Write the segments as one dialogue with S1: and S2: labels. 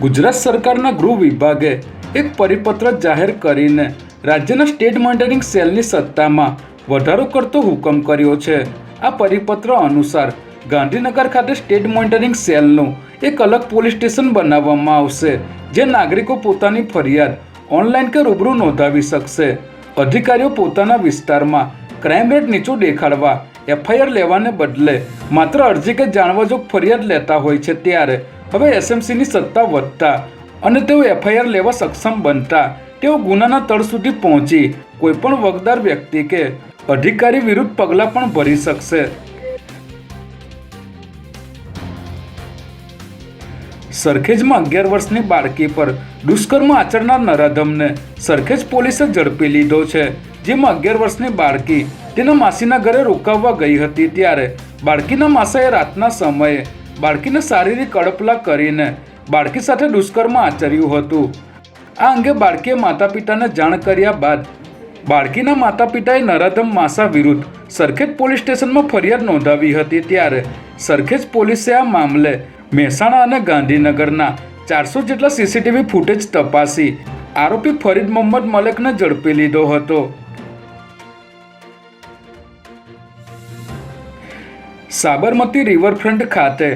S1: ગુજરાત સરકારના ગૃહ વિભાગે એક પરિપત્ર જાહેર કરીને રાજ્યના સ્ટેટ મોનિટરિંગ સેલની સત્તામાં વધારો કરતો હુકમ કર્યો છે. આ પરિપત્ર અનુસાર ગાંધીનગર ખાતે સ્ટેટ મોનિટરિંગ સેલનું એક અલગ પોલીસ સ્ટેશન બનાવવામાં આવશે, જે નાગરિકો પોતાની ફરિયાદ ઓનલાઈન કે રૂબરૂ નોંધાવી શકશે. અધિકારીઓ પોતાના વિસ્તારમાં ક્રાઇમ રેટ નીચું દેખાડવા એફઆઈઆર લેવાને બદલે માત્ર અરજી કે જાણવા જો ફરિયાદ લેતા હોય છે ત્યારે હવે એસએમસીની સત્તા વધતા અને તેઓ એફઆઈઆર લેવા સક્ષમ બનતા તેઓ ગુનાના તળ સુધી પહોંચી કોઈપણ વગદાર વ્યક્તિ કે અધિકારી વિરુદ્ધ પગલાં પણ ભરી શકશે. સરખેજમાં અગિયાર વર્ષની બાળકી પર દુષ્કર્મ આચરનાર નરાધમને સરખેજ પોલીસે ઝડપી લીધો છે. જેમાં અગિયાર વર્ષની બાળકી તેના માસીના ઘરે રોકાવવા ગઈ હતી ત્યારે બાળકીના માસાએ રાતના સમયે બાળકીને શારીરિક અડપલા કરીને બાળકી સાથે દુષ્કર્મ આચર્યું હતું. આ અંગે બાળકીએ માતા પિતાને જાણ કર્યા બાદ બાળકીના માતા પિતાએ નરાધમ માસા વિરુદ્ધ સરખેજ પોલીસ સ્ટેશનમાં ફરિયાદ નોંધાવી હતી ત્યારે સરખેજ પોલીસે આ મામલે મહેસાણા અને ગાંધીનગરના ચારસો જેટલા સીસીટીવી ફૂટેજ તપાસી આરોપી ફરીદ મોહમ્મદ મલેકને ઝડપી લીધો હતો. સાબરમતી રિવરફ્રન્ટ ખાતે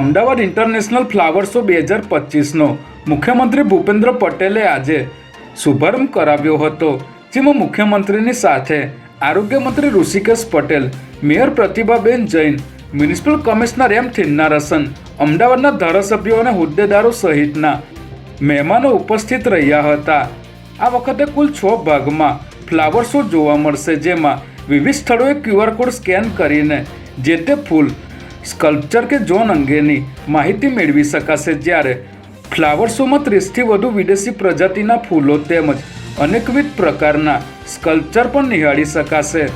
S1: અમદાવાદ ઇન્ટરનેશનલ ફ્લાવર શો બે હજાર પચીસનો મુખ્યમંત્રી ભૂપેન્દ્ર પટેલે આજે શુભારંભ કરાવ્યો હતો, જેમાં મુખ્યમંત્રીની સાથે આરોગ્ય મંત્રી Rushikesh Patel, mayor Pratibhaben Jain municipal commissioner M Thennarasan, અમદાવાદના ધારાસભ્યો અને હોદ્દેદારો સહિતના મહેમાનો ઉપસ્થિત રહ્યા હતા. આ વખતે કુલ છ ભાગમાં ફ્લાવર શો જોવા મળશે, જેમાં વિવિધ સ્થળોએ ક્યુઆર કોડ સ્કેન કરીને જે તે ફૂલ, સ્કલ્પચર કે ઝોન અંગેની માહિતી મેળવી શકાશે. જ્યારે ફ્લાવર શોમાં ત્રીસથી વધુ વિદેશી પ્રજાતિના ફૂલો તેમજ અનેકવિધ પ્રકારના સ્કલ્પચર પણ નિહાળી શકાશે.